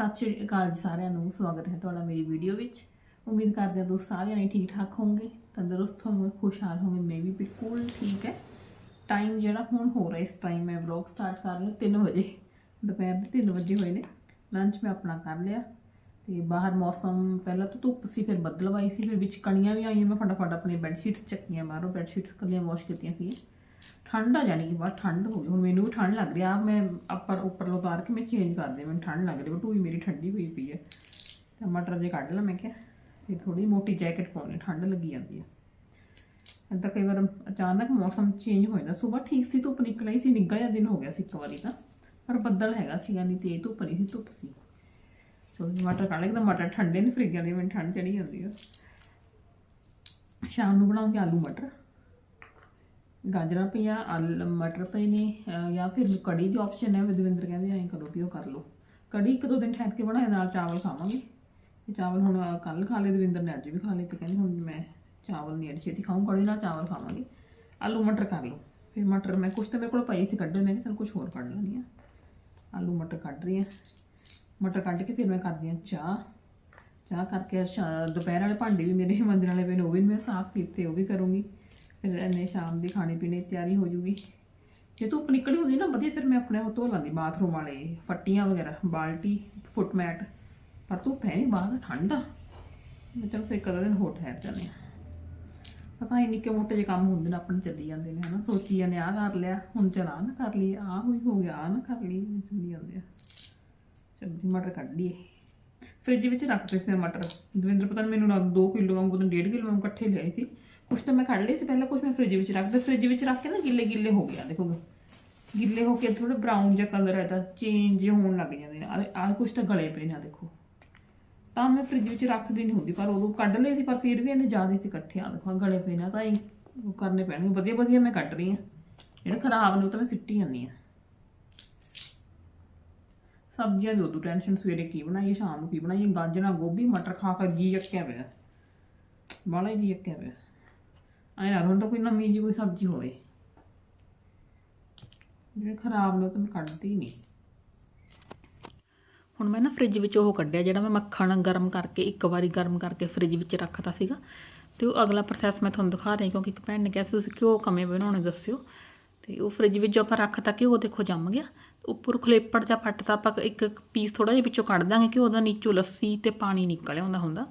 ਸਤਿ ਸ਼੍ਰੀ ਅਕਾਲ ਜੀ ਸਾਰਿਆਂ ਨੂੰ, ਸਵਾਗਤ ਹੈ ਤੁਹਾਡਾ ਮੇਰੀ ਵੀਡੀਓ ਵਿੱਚ। ਉਮੀਦ ਕਰਦੇ ਹਾਂ ਤੁਸੀਂ ਸਾਰਿਆਂ ਨੇ ਠੀਕ ਠਾਕ ਹੋਵੋਗੇ, ਤੰਦਰੁਸਤ ਹੋਵੋਗੇ, ਖੁਸ਼ਹਾਲ ਹੋਵੋਗੇ, ਮੈਂ ਵੀ ਬਿਲਕੁਲ ਠੀਕ ਹੈ। ਟਾਈਮ ਜਿਹੜਾ ਹੁਣ ਹੋ ਰਿਹਾ, ਇਸ ਟਾਈਮ ਮੈਂ ਵਲੌਗ ਸਟਾਰਟ ਕਰ ਲਿਆ ਹਾਂ 3 ਵਜੇ। ਦੁਪਹਿਰ ਦੇ 3 ਵਜੇ ਹੋਏ ਨੇ ਲੰਚ ਮੈਂ ਆਪਣਾ ਕਰ ਲਿਆ। ਤੇ ਬਾਹਰ ਮੌਸਮ, ਪਹਿਲਾਂ ਤਾਂ ਧੁੱਪ ਸੀ, ਫਿਰ ਬੱਦਲ ਆਈ ਸੀ, ਫਿਰ ਵਿੱਚ ਕਣੀਆਂ ਵੀ ਆਈਆਂ, ਮੈਂ ਫਟਾਫਟ ਆਪਣੀ ਬੈੱਡ ਸ਼ੀਟਸ ਚੱਕੀਆਂ ਮਾਰੋ ਬੈੱਡ ਸ਼ੀਟਸ ਕੱਲੀਆਂ ਵਾਸ਼ ਕੀਤੀਆਂ ਸੀ ਠੰਡ ਆ ਜਾਣੀ ਕਿ ਬਾਹਰ ਠੰਡ ਹੋ ਗਈ ਹੁਣ ਮੈਨੂੰ ਵੀ ਠੰਡ ਲੱਗ ਰਹੀ ਆ। ਮੈਂ ਉੱਪਰ ਉੱਪਰ ਉਤਾਰ ਕੇ ਮੈਂ ਚੇਂਜ ਕਰ ਦੇ ਮੈਨੂੰ ਠੰਡ ਲੱਗ ਰਹੀ ਬਟੂਈ ਮੇਰੀ ਠੰਡੀ ਹੋਈ ਪਈ ਹੈ ਤਾਂ ਮਟਰ ਜੇ ਕੱਢ ਲਾ, ਮੈਂ ਕਿਹਾ ਇਹ ਥੋੜੀ ਮੋਟੀ ਜੈਕਟ ਪਾਉਣੀ ਠੰਡ ਲੱਗੀ ਜਾਂਦੀ ਹੈ ਏਦਾਂ ਕਈ ਵਾਰ ਅਚਾਨਕ ਮੌਸਮ ਚੇਂਜ ਹੋ ਜਾਂਦਾ। ਸਵੇਰ ਠੀਕ ਸੀ, ਧੁੱਪ ਨਿਕਲ ਆਈ ਸੀ, ਨਿੱਘਾ ਜਿਹਾ ਦਿਨ ਹੋ ਗਿਆ ਸੀ ਇੱਕ ਵਾਰੀ ਤਾਂ। ਪਰ ਬੱਦਲ ਹੈਗਾ ਸੀਗਾ ਨਹੀਂ ਤੇਜ਼ ਧੁੱਪ ਨਹੀਂ ਸੀ, ਧੁੱਪ ਸੀ। ਚਲੋ ਜੀ, ਮਟਰ ਕੱਢ ਲਏ ਤਾਂ ਮਟਰ ਠੰਡੇ ਨੇ ਫਰਿੱਜ ਦੇ, ਮੈਨੂੰ ਠੰਡ ਚੜੀ ਜਾਂਦੀ ਹੈ ਸ਼ਾਮ ਨੂੰ ਬਣਾਉਂਗੇ ਆਲੂ ਮਟਰ। ਗਾਜਰਾਂ ਪਈਆਂ, ਆਲ, ਮਟਰ ਪਏ ਨੇ ਜਾਂ ਫਿਰ ਕੜੀ ਦੀ ਆਪਸ਼ਨ ਹੈ, ਵਿਦਵਿੰਦਰ ਕਹਿੰਦੇ ਐਂ ਕਰੋ ਵੀ ਉਹ ਕਰ ਲਓ। ਕੜੀ ਇੱਕ ਦੋ ਦਿਨ ਠਹਿਰ ਕੇ ਬਣਾਏ, ਨਾਲ ਚਾਵਲ ਖਾਵਾਂਗੇ। ਇਹ ਚਾਵਲ ਹੁਣ ਕੱਲ ਖਾ ਲਏ, ਦਵਿੰਦਰ ਨੇ ਅੱਜ ਵੀ ਖਾ ਲਏ, ਤੇ ਕਹਿੰਦੇ ਹੁਣ ਮੈਂ ਚਾਵਲ ਨਹੀਂ ਅੱਜ ਛੇਤੀ ਖਾਊਂ, ਕੜੀ ਨਾਲ ਚਾਵਲ ਖਾਵਾਂਗੇ। ਆਲੂ, ਮਟਰ ਕਰ ਲਓ। ਫਿਰ ਮਟਰ ਮੈਂ ਕੁਛ ਤਾਂ ਮੇਰੇ ਕੋਲ ਪਈ ਸੀ ਕੱਢੇ ਮੈਂ ਕਿਹਾ ਚਲ ਕੁਛ ਹੋਰ ਕੱਢ ਲੈਂਦੀ ਆ ਆਲੂ, ਮਟਰ ਕੱਢ ਰਹੀ ਆ ਮਟਰ ਕੱਢ ਕੇ ਫਿਰ ਮੈਂ ਕਰਦੀ ਆ ਚਾਹ। ਚਾਹ ਕਰਕੇ, ਸ਼ਾ- ਦੁਪਹਿਰ ਵਾਲੇ ਭਾਂਡੇ ਵੀ ਮੇਰੇ ਮੰਜਣ ਵਾਲੇ ਪਏ ਨੇ, ਉਹ ਵੀ ਮੈਂ ਸਾਫ਼ ਕੀਤੇ, ਉਹ ਵੀ ਕਰੂੰਗੀ। ਫਿਰ ਇਹਨੇ ਸ਼ਾਮ ਦੀ ਖਾਣੇ ਪੀਣੇ ਦੀ ਤਿਆਰੀ ਹੋ ਜੂਗੀ। ਜੇ ਧੁੱਪ ਨਿਕਲੀ ਹੁੰਦੀ ਨਾ ਵਧੀਆ, ਫਿਰ ਮੈਂ ਆਪਣੇ ਉਹ ਧੋ ਲਾਂਦੀ, ਬਾਥਰੂਮ ਵਾਲੇ ਫੱਟੀਆਂ ਵਗੈਰਾ, ਬਾਲਟੀ ਫੁੱਟ ਮੈਟ ਪਰ ਧੁੱਪ ਹੈ ਨਹੀਂ ਬਾਹਰ ਠੰਡ ਆ। ਮੈਂ ਚਲ ਫਿਰ ਕਦੇ ਦਿਨ ਹੋਰ ਠਹਿਰ ਜਾਂਦੇ ਆ ਪਤਾ ਹੀ ਨਿੱਕੇ ਮੋਟੇ ਜਿਹੇ ਕੰਮ ਹੁੰਦੇ ਨੇ, ਆਪਣੇ ਚੱਲੀ ਜਾਂਦੇ ਨੇ, ਹਨਾ। ਸੋਚੀ ਜਾਂਦੇ ਆਹ ਕਰ ਲਿਆ, ਹੁਣ ਚਲ ਆਹ ਨਾ ਕਰ ਲਈ ਆਹ ਹੋਈ ਹੋ ਗਿਆ, ਆਹ ਨਾ ਕਰ ਲਈ ਚੱਲੀ ਜਾਂਦੇ ਆ ਸਬਜ਼ੀ ਮਟਰ ਕੱਢ ਲਈਏ। ਫ੍ਰਿਜ ਵਿੱਚ ਰੱਖਦੇ ਸੀ ਮੈਂ ਮਟਰ। ਦਵਿੰਦਰ ਪਤਾ ਨਹੀਂ ਮੈਨੂੰ ਲੱਗ 2 ਕਿਲੋ ਵਾਂਗੂ ਤਾਂ 1.5 ਕਿਲੋ ਵਾਂਗੂ ਇਕੱਠੇ ਲਿਆਏ ਸੀ। ਕੁਛ ਤਾਂ ਮੈਂ ਕੱਢ ਲਈ ਸੀ, ਪਹਿਲਾਂ ਕੁਛ ਮੈਂ ਫ੍ਰਿਜ ਵਿੱਚ ਰੱਖਦਾ ਫ੍ਰਿਜ ਵਿੱਚ ਰੱਖ ਕੇ ਨਾ ਗਿੱਲੇ ਗਿੱਲੇ ਹੋ ਗਿਆ ਦੇਖੋਗੇ ਗਿੱਲੇ ਹੋ ਕੇ ਥੋੜਾ ਬਰਾਊਨ ਜਿਹਾ ਕਲਰ ਹੈ ਤਾਂ ਚੇਂਜ ਹੋਣ ਲੱਗ ਜਾਂਦੇ ਨੇ। ਆਹ ਆਹ ਕੁਛ ਤਾਂ ਗਲੇ ਪਏ ਨਾ ਦੇਖੋ। ਤਾਂ ਮੈਂ ਫ੍ਰਿਜ ਵਿੱਚ ਰੱਖਦੀ ਨਹੀਂ ਹੁੰਦੀ, ਪਰ ਉਦੋਂ ਕੱਢ ਲਏ ਸੀ, ਪਰ ਫਿਰ ਵੀ ਇਹਨੇ ਜ਼ਿਆਦਾ ਸੀ ਇਕੱਠੇ ਆ ਦੇਖੋ ਗਲੇ ਪਏ ਨਾ ਤਾਂ ਇਹ ਕਰਨੇ ਪੈਣਗੇ। ਵਧੀਆ ਵਧੀਆ ਮੈਂ ਕੱਢ ਰਹੀ ਹਾਂ। ਜਿਹੜੇ ਖਰਾਬ ਨੇ ਉਹ ਤਾਂ ਮੈਂ ਸਿੱਟੀ ਜਾਂਦੀ ਹਾਂ। ਸਬਜ਼ੀਆਂ ਦੀ ਉਦੋਂ ਟੈਨਸ਼ਨ ਸਵੇਰੇ ਕੀ ਬਣਾਈਏ, ਸ਼ਾਮ ਨੂੰ ਕੀ ਬਣਾਈਏ, ਗਾਜਰਾਂ, ਗੋਭੀ, ਮਟਰ ਖਾ ਖਾ ਜੀ ਅੱਕਿਆ ਪਿਆ। ਬਾਲਾ ਜੀ ਅੱਕਿਆ ਪਿਆ। ਆਏ ਨਾ, ਹੁਣ ਤਾਂ ਕੋਈ ਨਵੀਂ ਜੀ ਕੋਈ ਸਬਜ਼ੀ ਹੋਵੇ। ਜਿਹੜੇ ਖਰਾਬ ਨੇ ਉਹ ਤਾਂ ਮੈਂ ਕੱਢਦੀ ਨਹੀਂ ਹੁਣ ਮੈਂ ਨਾ ਫ੍ਰਿਜ ਵਿੱਚ ਉਹ ਕੱਢਿਆ, ਜਿਹੜਾ ਮੈਂ ਮੱਖਣ ਗਰਮ ਕਰਕੇ, ਇੱਕ ਵਾਰੀ ਗਰਮ ਕਰਕੇ ਫ੍ਰਿਜ ਵਿੱਚ ਰੱਖਤਾ ਸੀਗਾ। ਤੇ ਉਹ ਅਗਲਾ ਪ੍ਰੋਸੈਸ ਮੈਂ ਤੁਹਾਨੂੰ ਦਿਖਾ ਰਹੀ ਕਿਉਂਕਿ ਇੱਕ ਭੈਣ ਨੇ ਕਿਹਾ ਸੀ, ਤੁਸੀਂ ਘਿਓ ਕਮੇ ਬਣਾਉਣੇ ਦੱਸਿਓ। ਤੇ ਉਹ ਫ੍ਰਿਜ ਵਿੱਚ ਜੋ ਆਪਾਂ ਰੱਖਤਾ ਕਿ ਉਹ ਦੇਖੋ ਜੰਮ ਗਿਆ। ਉੱਪਰ ਖਲੇਪੜ ਜਾਂ ਫੱਟਦਾ ਆਪਾਂ ਇੱਕ ਪੀਸ ਥੋੜਾ ਜਿਹਾ ਵਿੱਚੋਂ ਕੱਢ ਦਾਂਗੇ ਕਿ ਉਹਦਾ ਨੀਚੋਂ ਲੱਸੀ ਤੇ ਪਾਣੀ ਨਿਕਲਿਆ ਹੁੰਦਾ ਹੁੰਦਾ।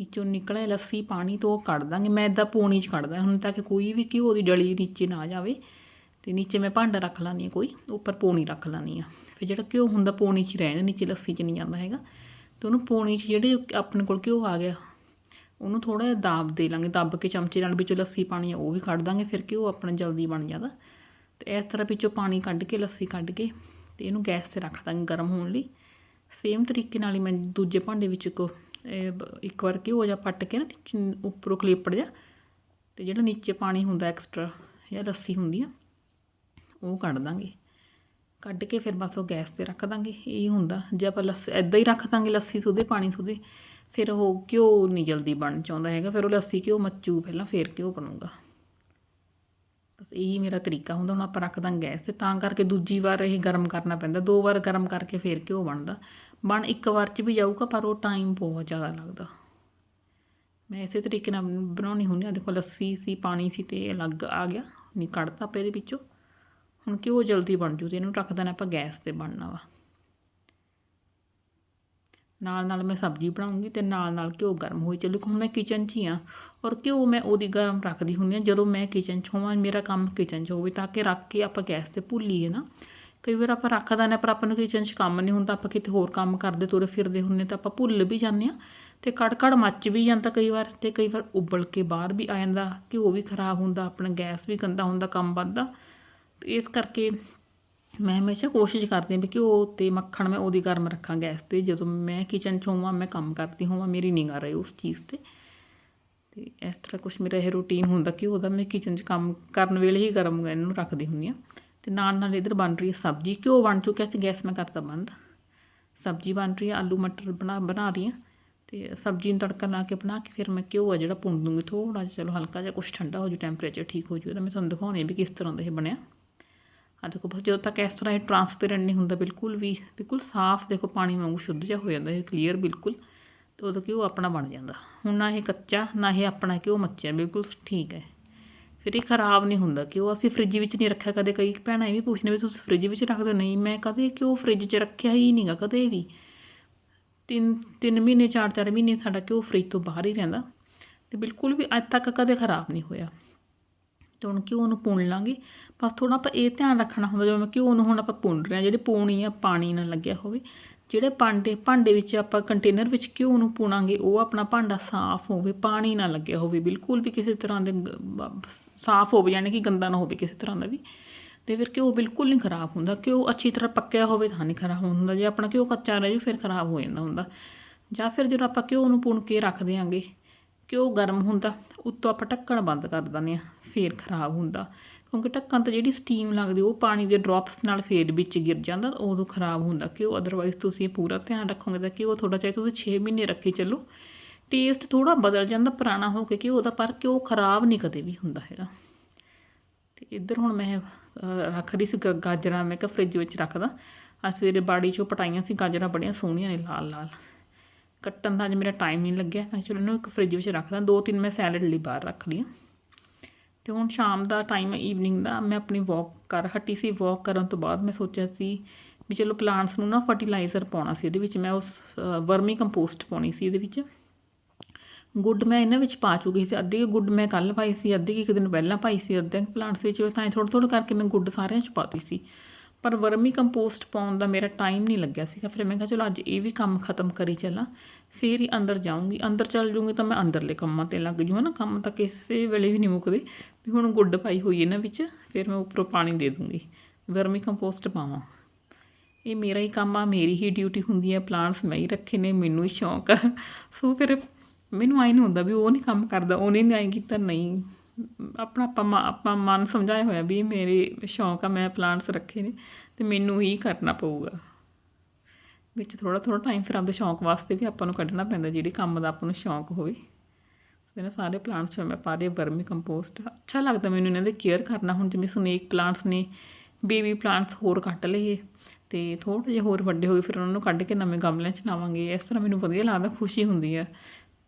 ਵਿੱਚੋਂ ਨਿਕਲੇ ਲੱਸੀ, ਪਾਣੀ ਤੋਂ ਉਹ ਕੱਢ ਦਾਂਗੇ। ਮੈਂ ਇਦਾਂ ਪੂਣੀ 'ਚ ਕੱਢਦਾ ਹੁਣ ਤੱਕ ਕੋਈ ਵੀ ਘਿਓ ਦੀ ਡਲੀ ਨੀਚੇ ਨਾ ਜਾਵੇ ਤੇ ਨੀਚੇ ਮੈਂ ਭਾਂਡਾ ਰੱਖ ਲਾਨੀ ਆ ਕੋਈ, ਉੱਪਰ ਪੂਣੀ ਰੱਖ ਲਾਨੀ ਆ ਫਿਰ ਜਿਹੜਾ ਘਿਓ ਹੁੰਦਾ ਪੂਣੀ 'ਚ ਹੀ ਰਹਿਣਾ ਨੀਚੇ ਲੱਸੀ 'ਚ ਨਹੀਂ ਜਾਂਦਾ ਹੈਗਾ। ਤੇ ਉਹਨੂੰ ਪੂਣੀ 'ਚ ਜਿਹੜੇ ਆਪਣੇ ਕੋਲ ਘਿਓ ਆ ਗਿਆ, ਉਹਨੂੰ ਥੋੜਾ ਜਿਹਾ ਦਾਬ ਦੇ ਲਾਂਗੇ, ਦੱਬ ਕੇ ਚਮਚੇ ਨਾਲ ਵਿੱਚੋਂ ਲੱਸੀ ਪਾਣੀ ਆ, ਉਹ ਵੀ ਕੱਢ ਦਾਂਗੇ, ਫਿਰ ਘਿਓ ਆਪਣਾ ਜਲਦੀ ਬਣ ਜਾਂਦਾ। ਤੇ ਇਸ ਤਰ੍ਹਾਂ ਵਿੱਚੋਂ ਪਾਣੀ ਕੱਢ ਕੇ, ਲੱਸੀ ਕੱਢ ਕੇ ਤੇ ਇਹਨੂੰ ਗੈਸ ਤੇ ਰੱਖ ਦਾਂਗੇ ਗਰਮ ਹੋਣ ਲਈ। ਸੇਮ ਤਰੀਕੇ ਨਾਲ ਹੀ ਮੈਂ ਦੂਜੇ ਭਾਂਡੇ ਵਿੱਚ ਕੋ ਇੱਕ ਵਾਰ ਘਿਓ ਜਾਂ, ਪੱਟ ਕੇ ਨਾ ਉੱਪਰੋਂ ਕਲੇਪੜ ਜਾ ਤੇ ਜਿਹੜਾ ਨੀਚੇ ਪਾਣੀ ਹੁੰਦਾ ਐਕਸਟਰਾ ਜਾਂ ਲੱਸੀ ਹੁੰਦੀ ਆ, ਉਹ ਕੱਢ ਦਾਂਗੇ। ਕੱਢ ਕੇ ਫਿਰ ਬਸ ਉਹ ਗੈਸ ਤੇ ਰੱਖ ਦਾਂਗੇ, ਇਹ ਹੁੰਦਾ। ਜੇ ਆਪਾਂ ਲੱਸੀ ਐਦਾਂ ਹੀ ਰੱਖ ਦਾਂਗੇ ਲੱਸੀ ਸੁਦੇ ਪਾਣੀ ਸੁਦੇ ਫਿਰ ਉਹ ਘਿਓ ਨਹੀਂ ਜਲਦੀ ਬਣ ਚਾਹੁੰਦਾ ਹੈਗਾ, ਫਿਰ ਉਹ ਲੱਸੀ ਘਿਓ ਮੱਚੂ ਪਹਿਲਾਂ, ਫਿਰ ਘਿਓ ਬਣੂਗਾ। ਬਸ ਇਹੀ ਮੇਰਾ ਤਰੀਕਾ ਹੁੰਦਾ, ਹੁਣ ਆਪਾਂ ਰੱਖ ਦਾਂ ਗੈਸ ਤੇ, ਤਾਂ ਕਰਕੇ ਦੂਜੀ ਵਾਰ ਇਹ ਗਰਮ ਕਰਨਾ ਪੈਂਦਾ, ਦੋ ਵਾਰ ਗਰਮ ਕਰਕੇ ਫਿਰ ਘਿਓ ਬਣਦਾ। ਬਣ ਇੱਕ ਵਾਰ ਚ ਵੀ ਜਾਊਗਾ, ਪਰ ਉਹ ਟਾਈਮ ਬਹੁਤ ਜ਼ਿਆਦਾ ਲੱਗਦਾ। ਮੈਂ ਇਸੇ ਤਰੀਕੇ ਨਾਲ ਬਣਾਉਣੀ ਹੁੰਦੀ ਆ ਦੇਖੋ, ਲੱਸੀ ਸੀ, ਪਾਣੀ ਸੀ ਤੇ ਅਲੱਗ ਆ ਗਿਆ। ਨਹੀਂ ਕੱਢਤਾ ਆਪਾਂ ਇਹਦੇ ਵਿੱਚੋਂ। ਹੁਣ ਘਿਓ ਜਲਦੀ ਬਣ ਜੂ ਤੇ ਇਹਨੂੰ ਰੱਖ ਦੇਣਾ ਆਪਾਂ ਗੈਸ ਤੇ ਬਣਨਾ ਵਾ। ਨਾਲ ਨਾਲ ਮੈਂ ਸਬਜ਼ੀ ਬਣਾਉਂਗੀ ਤੇ ਨਾਲ ਨਾਲ ਘਿਓ ਗਰਮ ਹੋਈ ਚੱਲੂ। ਹੁਣ ਮੈਂ ਕਿਚਨ 'ਚ ਹੀ ਆ ਔਰ ਘਿਓ ਮੈਂ ਉਹਦੀ ਗਰਮ ਰੱਖਦੀ ਹੁੰਦੀ ਆ ਜਦੋਂ ਮੈਂ ਕਿਚਨ 'ਚ ਹੋਵਾਂ, ਮੇਰਾ ਕੰਮ ਕਿਚਨ 'ਚ ਹੋਵੇ ਤਾਂ ਕਿ ਰੱਖ ਕੇ ਆਪਾਂ ਗੈਸ ਤੇ ਭੁੱਲੀਏ ਨਾ ਕਈ ਵਾਰ ਆਪਾਂ ਰੱਖਦਾ ਨੇ, ਪਰ ਆਪਾਂ ਨੂੰ ਕਿਚਨ 'ਚ ਕੰਮ ਨਹੀਂ ਹੁੰਦਾ, ਆਪਾਂ ਕਿਤੇ ਹੋਰ ਕੰਮ ਕਰਦੇ, ਤੁਰੇ ਫਿਰਦੇ ਹੁੰਨੇ ਤਾਂ ਆਪਾਂ ਭੁੱਲ ਵੀ ਜਾਂਦੇ ਆ ਤੇ ਕੜਕੜ ਮੱਚ ਵੀ ਜਾਂਦਾ ਕਈ ਵਾਰ ਤੇ ਕਈ ਵਾਰ ਉਬਲ ਕੇ ਬਾਹਰ ਵੀ ਆ ਜਾਂਦਾ ਘਿਓ ਵੀ ਖਰਾਬ ਹੁੰਦਾ, ਆਪਣਾ ਗੈਸ ਵੀ ਗੰਦਾ ਹੁੰਦਾ, ਕੰਮ ਵੱਧਦਾ। ਤੇ ਇਸ ਕਰਕੇ ਮੈਂ ਹਮੇਸ਼ਾ ਕੋਸ਼ਿਸ਼ ਕਰਦੀ ਹਾਂ ਵੀ ਘਿਓ ਤੇ ਮੱਖਣ ਮੈਂ ਉਹਦੀ ਗਰਮ ਰੱਖਾਂ ਗੈਸ ਤੇ, ਜਦੋਂ ਮੈਂ ਕਿਚਨ 'ਚ ਹੋਵਾਂ, ਮੈਂ ਕੰਮ ਕਰਦੀ ਹੋਵਾਂ, ਮੇਰੀ ਨਿਗਾਹ ਰਹੇ ਉਸ ਚੀਜ਼ ਤੇ। ਤੇ ਇਸ ਤਰ੍ਹਾਂ ਕੁਛ ਮੇਰਾ ਇਹ ਰੂਟੀਨ ਹੁੰਦਾ ਕਿ ਉਹਦਾ ਮੈਂ ਕਿਚਨ 'ਚ ਕੰਮ ਕਰਨ ਵੇਲੇ ਹੀ ਗਰਮ ਇਹਨੂੰ ਰੱਖਦੀ ਹੁੰਦੀ ਆ ਤੇ ਨਾਲ ਨਾਲ ਇਧਰ ਬਣ ਰਹੀ ਹੈ ਸਬਜ਼ੀ। ਘਿਓ ਬਣ ਚੁੱਕਿਆ ਸੀ, ਗੈਸ ਮੈਂ ਕਰਤਾ ਬੰਦ। ਸਬਜ਼ੀ ਬਣ ਰਹੀ ਹੈ, ਆਲੂ ਮਟਰ ਬਣਾ ਬਣਾ ਰਹੀ ਹਾਂ। ਤੇ ਸਬਜ਼ੀ ਨੂੰ ਤੜਕਾ ਲਾ ਕੇ ਬਣਾ ਕੇ ਫਿਰ ਮੈਂ ਘਿਓ ਆ ਜਿਹੜਾ ਭੁੰਨ ਦੂੰਗੀ ਥੋੜਾ ਜਿਹਾ। ਚਲੋ ਹਲਕਾ ਜਿਹਾ ਕੁਛ ਠੰਡਾ ਹੋ ਜੂ ਟੈਂਪਰੇਚਰ ਠੀਕ ਹੋ ਜੂ ਤਾਂ ਮੈਂ ਤੁਹਾਨੂੰ ਦਿਖਾਉਣੀ ਵੀ ਕਿਸ ਤਰ੍ਹਾਂ ਦਾ ਇਹ ਬਣਿਆ। ਆ ਦੇਖੋ ਬਸ ਜਦੋਂ ਤੱਕ ਇਸ ਤਰ੍ਹਾਂ ਇਹ ਟਰਾਂਸਪੇਰੈਂਟ ਨਹੀਂ ਹੁੰਦਾ, ਬਿਲਕੁਲ ਵੀ, ਬਿਲਕੁਲ ਸਾਫ਼ ਦੇਖੋ ਪਾਣੀ ਵਾਂਗੂ ਸ਼ੁੱਧ ਜਿਹਾ ਹੋ ਜਾਂਦਾ, ਇਹ ਕਲੀਅਰ ਬਿਲਕੁਲ। ਤੇ ਉਦੋਂ ਘਿਓ ਆਪਣਾ ਬਣ ਜਾਂਦਾ। ਹੁਣ ਨਾ ਇਹ ਕੱਚਾ, ਨਾ ਇਹ ਆਪਣਾ ਘਿਓ ਮੱਚਿਆ, ਬਿਲਕੁਲ ਠੀਕ ਹੈ। ਫਿਰ ਇਹ ਖਰਾਬ ਨਹੀਂ ਹੁੰਦਾ ਘਿਓ ਅਸੀਂ ਫ੍ਰਿਜ ਵਿੱਚ ਨਹੀਂ ਰੱਖਿਆ, ਕਦੇ ਕਈ ਭੈਣਾਂ ਇਹ ਵੀ ਪੁੱਛਦੇ ਵੀ ਤੁਸੀਂ ਫ੍ਰਿਜ ਵਿੱਚ ਰੱਖਦੇ ਹੋ? ਨਹੀਂ, ਮੈਂ ਕਦੇ ਘਿਓ ਫ੍ਰਿਜ 'ਚ ਰੱਖਿਆ ਹੀ ਨਹੀਂਗਾ ਕਦੇ ਵੀ। ਤਿੰਨ ਤਿੰਨ ਮਹੀਨੇ, ਚਾਰ ਚਾਰ ਮਹੀਨੇ ਸਾਡਾ ਘਿਓ ਫ੍ਰਿਜ ਤੋਂ ਬਾਹਰ ਹੀ ਰਹਿੰਦਾ ਤੇ ਬਿਲਕੁਲ ਵੀ ਅੱਜ ਤੱਕ ਕਦੇ ਖਰਾਬ ਨਹੀਂ ਹੋਇਆ। ਤੇ ਹੁਣ ਘਿਓ ਨੂੰ ਪੁਣ ਲਾਂਗੇ। ਬਸ ਥੋੜਾ ਆਪਾਂ ਇਹ ਧਿਆਨ ਰੱਖਣਾ ਹੁੰਦਾ ਜਦੋਂ ਮੈਂ ਘਿਓ ਨੂੰ ਹੁਣ ਆਪਾਂ ਪੁਣ ਰਹੇ ਹਾਂ, ਜਿਹੜੇ ਪੂਣੀ ਆ, ਪਾਣੀ ਨਾ ਲੱਗਿਆ ਹੋਵੇ। ਜਿਹੜੇ ਭਾਂਡੇ ਭਾਂਡੇ ਵਿੱਚ ਆਪਾਂ ਕੰਟੇਨਰ ਵਿੱਚ ਘਿਓ ਨੂੰ ਪੁਣਾਂਗੇ, ਉਹ ਆਪਣਾ ਭਾਂਡਾ ਸਾਫ਼ ਹੋਵੇ, ਪਾਣੀ ਨਾ ਲੱਗਿਆ ਹੋਵੇ, ਬਿਲਕੁਲ ਵੀ ਕਿਸੇ ਤਰ੍ਹਾਂ ਦੇ ਸਾਫ਼ ਹੋਵੇ ਯਾਨੀ ਕਿ ਗੰਦਾ ਨਾ ਹੋਵੇ ਕਿਸੇ ਤਰ੍ਹਾਂ ਦਾ ਵੀ, ਤੇ ਫਿਰ ਘਿਓ ਬਿਲਕੁਲ ਨਹੀਂ ਖਰਾਬ ਹੁੰਦਾ। ਘਿਓ ਅੱਛੀ ਤਰ੍ਹਾਂ ਪੱਕਿਆ ਹੋਵੇ ਤਾਂ ਨਹੀਂ ਖਰਾਬ ਹੁੰਦਾ। ਜੇ ਆਪਣਾ ਘਿਓ ਕੱਚਾ ਰਹਿ ਜਾਊ ਫਿਰ ਖਰਾਬ ਹੋ ਜਾਂਦਾ ਹੁੰਦਾ। ਜਾਂ ਫਿਰ ਜਦੋਂ ਆਪਾਂ ਘਿਓ ਨੂੰ ਪੁਣ ਕੇ ਰੱਖ ਦਿਆਂਗੇ, ਘਿਓ ਗਰਮ ਹੁੰਦਾ, ਉੱਤੋਂ ਆਪਾਂ ਢੱਕਣ ਬੰਦ ਕਰ ਦਿੰਦੇ ਆ ਫੇਰ ਖਰਾਬ ਹੁੰਦਾ। ਕਿਉਂਕਿ ਢੱਕਣ ਤੇ ਜਿਹੜੀ ਸਟੀਮ ਲੱਗਦੀ, ਉਹ ਪਾਣੀ ਦੇ ਡ੍ਰੌਪਸ ਨਾਲ ਫੇਰ ਵਿੱਚ ਗਿਰ ਜਾਂਦਾ, ਉਦੋਂ ਖਰਾਬ ਹੁੰਦਾ ਘਿਓ। ਅਦਰਵਾਈਜ਼ ਤੁਸੀਂ ਇਹ ਪੂਰਾ ਧਿਆਨ ਰੱਖੋਗੇ ਤਾਂ ਘਿਓ ਥੋੜਾ ਚਾਹੇ ਤੁਸੀਂ 6 ਮਹੀਨੇ ਰੱਖੀ ਚੱਲੋ। ਟੇਸਟ ਥੋੜਾ ਬਦਲ ਜਾਂਦਾ ਪੁਰਾਣਾ ਹੋ ਕੇ ਘਿਓ ਦਾ ਪਰ ਘਿਓ ਖਰਾਬ ਨਹੀਂ ਕਦੇ ਵੀ ਹੁੰਦਾ ਹੈਗਾ। ਤੇ ਇੱਧਰ ਹੁਣ ਮੈਂ ਅਹ, ਰੱਖ ਰਹੀ ਸੀ ਗਾਜਰਾਂ ਮੈਂ ਕਿਹਾ ਫ੍ਰਿਜ ਵਿੱਚ ਰੱਖਦਾ। ਅੱਜ ਸਵੇਰੇ ਬਾੜੀ ਚੋਂ ਪਟਾਈਆਂ ਸੀ ਗਾਜਰਾਂ ਬੜੀਆਂ ਸੋਹਣੀਆਂ ਨੇ ਲਾਲ ਲਾਲ। ਕੱਟਣ ਦਾ ਅੱਜ ਮੇਰਾ ਟਾਈਮ ਨਹੀਂ ਲੱਗਿਆ। ਮੈਂ ਚਲੋ ਇਹਨੂੰ ਇੱਕ ਫ੍ਰਿਜ ਵਿੱਚ ਰੱਖਦਾ। ਦੋ ਤਿੰਨ ਮੈਂ ਸੈਲਡ ਲਈ ਬਾਹਰ ਰੱਖ ਲਈਆਂ। ਤੇ ਹੁਣ ਸ਼ਾਮ ਦਾ ਟਾਈਮ ਹੈ ਈਵਨਿੰਗ ਦਾ ਮੈਂ ਆਪਣੀ ਵਾਕ ਕਰ ਹਟੀ ਸੀ ਵਾਕ ਕਰਨ ਤੋਂ ਬਾਅਦ ਮੈਂ ਸੋਚਿਆ ਸੀ ਵੀ ਚਲੋ ਪਲਾਂਟਸ ਨੂੰ ਨਾ ਫਰਟੀਲਾਈਜ਼ਰ ਪਾਉਣਾ ਸੀ ਇਹਦੇ ਵਿੱਚ। ਮੈਂ ਉਸ ਵਰਮੀ ਕੰਪੋਸਟ ਪਾਉਣੀ ਸੀ ਇਹਦੇ ਵਿੱਚ। ਗੁੱਡ ਮੈਂ ਇਹਨਾਂ ਵਿੱਚ ਪਾ ਚੁੱਕੀ ਸੀ, ਅੱਧੀ ਗੁੱਡ ਮੈਂ ਕੱਲ ਪਾਈ ਸੀ, ਅੱਧੀ ਕੁ ਇੱਕ ਦਿਨ ਪਹਿਲਾਂ ਪਾਈ ਸੀ, ਅੱਧੇ ਪਲਾਂਟਸ ਵਿੱਚ ਤਾਂ ਥੋੜ੍ਹਾ ਥੋੜ੍ਹਾ ਕਰਕੇ ਮੈਂ ਗੁੱਡ ਸਾਰਿਆਂ 'ਚ ਪਾਤੀ ਸੀ। ਪਰ ਵਰਮੀ ਕੰਪੋਸਟ ਪਾਉਣ ਦਾ ਮੇਰਾ ਟਾਈਮ ਨਹੀਂ ਲੱਗਿਆ ਸੀਗਾ, ਫਿਰ ਮੈਂ ਕਿਹਾ ਚਲੋ ਅੱਜ ਇਹ ਵੀ ਕੰਮ ਖਤਮ ਕਰੀ ਚੱਲਾਂ, ਫਿਰ ਹੀ ਅੰਦਰ ਜਾਊਂਗੀ, ਅੰਦਰ ਚੱਲ ਜੂੰਗੀ ਤਾਂ ਮੈਂ ਅੰਦਰਲੇ ਕੰਮਾਂ ਤੇ ਲੱਗ ਜੂੰਗਾ ਨਾ ਕੰਮ ਤਾਂ ਕਿਸੇ ਵੇਲੇ ਵੀ ਨਹੀਂ ਮੁੱਕਦੇ, ਵੀ ਹੁਣ ਗੁੱਡ ਪਾਈ ਹੋਈ ਇਹਨਾਂ ਵਿੱਚ, ਫਿਰ ਮੈਂ ਉੱਪਰੋਂ ਪਾਣੀ ਦੇ ਦੂੰਗੀ, ਵਰਮੀ ਕੰਪੋਸਟ ਪਾਵਾਂ। ਇਹ ਮੇਰਾ ਹੀ ਕੰਮ ਆ, ਮੇਰੀ ਹੀ ਡਿਊਟੀ ਹੁੰਦੀ ਹੈ ਪਲਾਂਟਸ ਮੈਂ ਹੀ ਰੱਖੇ ਨੇ, ਮੈਨੂੰ ਹੀ ਸ਼ੌਂਕ ਆ। ਸੋ ਫਿਰ ਮੈਨੂੰ ਆਈ ਨਹੀਂ ਹੁੰਦਾ ਵੀ ਉਹ ਨਹੀਂ ਕੰਮ ਕਰਦਾ, ਉਹਨੇ ਨਹੀਂ ਆਈ ਕੀਤਾ, ਨਹੀਂ। ਆਪਣਾ ਆਪਾਂ ਮਾ- ਆਪਾਂ ਮਨ ਸਮਝਾਇਆ ਹੋਇਆ ਵੀ ਮੇਰੇ ਸ਼ੌਂਕ ਆ, ਮੈਂ ਪਲਾਂਟਸ ਰੱਖੇ ਨੇ, ਤੇ ਮੈਨੂੰ ਹੀ ਕਰਨਾ ਪਊਗਾ। ਵਿੱਚ ਥੋੜਾ ਥੋੜਾ ਟਾਈਮ ਫਿਰ ਆਪਦੇ ਸ਼ੌਂਕ ਵਾਸਤੇ ਵੀ ਆਪਾਂ ਨੂੰ ਕੱਢਣਾ ਪੈਂਦਾ, ਜਿਹੜੇ ਕੰਮ ਦਾ ਆਪਾਂ ਨੂੰ ਸ਼ੌਂਕ ਹੋਵੇ। ਇਹਨਾਂ ਸਾਰੇ ਪਲਾਂਟਸ ਮੈਂ ਪਾ ਰਹੀ ਵਰਮੀ ਕੰਪੋਸਟ ਅੱਛਾ ਲੱਗਦਾ ਮੈਨੂੰ ਇਹਨਾਂ ਦੇ ਕੇਅਰ ਕਰਨਾ। ਹੁਣ ਜਿਵੇਂ ਸੁਨੇਕ ਪਲਾਂਟਸ ਨੇ ਬੇਬੀ ਪਲਾਂਟਸ ਹੋਰ ਕੱਟ ਲਏ ਤੇ ਥੋੜ੍ਹੇ ਜਿਹੇ ਹੋਰ ਵੱਡੇ ਹੋ ਗਏ ਫਿਰ ਉਹਨਾਂ ਨੂੰ ਕੱਢ ਕੇ ਨਵੇਂ ਗਮਲਿਆਂ 'ਚ ਲਾਵਾਂਗੇ। ਇਸ ਤਰ੍ਹਾਂ ਮੈਨੂੰ ਵਧੀਆ ਲੱਗਦਾ, ਖੁਸ਼ੀ ਹੁੰਦੀ ਆ।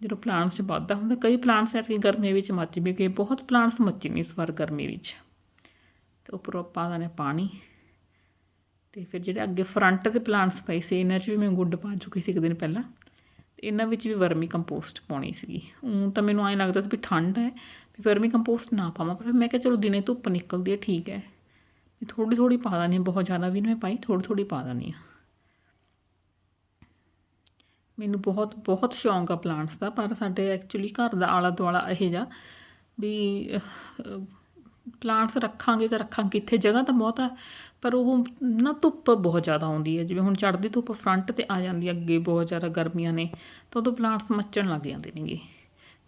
ਜਦੋਂ ਪਲਾਂਟਸ 'ਚ ਵਾਧਾ ਹੁੰਦਾ, ਕਈ ਪਲਾਂਟਸ ਐਤਕੀ ਗਰਮੀ ਵਿੱਚ ਮੱਚ ਵੀ ਗਏ, ਬਹੁਤ ਪਲਾਂਟਸ ਮੱਚੇ ਨੇ ਇਸ ਵਾਰ ਗਰਮੀ ਵਿੱਚ। ਤੇ ਉੱਪਰੋਂ ਪਾ ਦਿੰਦੇ ਪਾਣੀ। ਤੇ ਫਿਰ ਜਿਹੜੇ ਅੱਗੇ ਫਰੰਟ ਤੇ ਪਲਾਂਟਸ ਪਏ ਸੀ, ਇਹਨਾਂ 'ਚ ਵੀ ਮੈਂ ਗੁੱਡ ਪਾ ਚੁੱਕੀ ਸੀ ਇੱਕ ਦਿਨ ਪਹਿਲਾਂ। ਤੇ ਇਹਨਾਂ ਵਿੱਚ ਵੀ ਵਰਮੀ ਕੰਪੋਸਟ ਪਾਉਣੀ ਸੀਗੀ। ਉਂ ਤਾਂ ਮੈਨੂੰ ਐਂ ਲੱਗਦਾ ਸੀ ਵੀ ਠੰਡ ਹੈ, ਵੀ ਵਰਮੀ ਕੰਪੋਸਟ ਨਾ ਪਾਵਾਂ, ਪਰ ਮੈਂ ਕਿਹਾ ਚਲੋ ਦਿਨੇ ਧੁੱਪ ਨਿਕਲਦੀ ਹੈ, ਠੀਕ ਹੈ। ਵੀ ਥੋੜੀ ਥੋੜੀ ਪਾ ਦਾਨੀ ਬਹੁਤ ਜ਼ਿਆਦਾ ਵੀ ਨਹੀਂ ਮੈਂ ਪਾਈ ਥੋੜੀ ਥੋੜੀ ਪਾ ਦਾਨੀ ਆ ਮੈਨੂੰ ਬਹੁਤ ਬਹੁਤ ਸ਼ੌਂਕ ਆ ਪਲਾਂਟਸ ਦਾ, ਪਰ ਸਾਡੇ ਐਕਚੁਅਲੀ ਘਰ ਦਾ ਆਲਾ ਦੁਆਲਾ ਇਹ ਜਾ ਵੀ ਪਲਾਂਟਸ ਰੱਖਾਂਗੇ ਤਾਂ ਰੱਖਾਂ ਕਿੱਥੇ ਜਗ੍ਹਾ ਤਾਂ ਬਹੁਤ ਆ, ਪਰ ਉਹ ਨਾ ਧੁੱਪ ਬਹੁਤ ਜ਼ਿਆਦਾ ਆਉਂਦੀ ਹੈ, ਜਿਵੇਂ ਹੁਣ ਚੜ੍ਹਦੀ ਧੁੱਪ ਫਰੰਟ ਤੇ ਆ ਜਾਂਦੀ ਹੈ, ਅੱਗੇ ਬਹੁਤ ਜ਼ਿਆਦਾ ਗਰਮੀਆਂ ਨੇ, ਤਾਂ ਉਦੋਂ ਪਲਾਂਟਸ ਮੱਚਣ ਲੱਗ ਜਾਂਦੇ ਨੇਗੇ।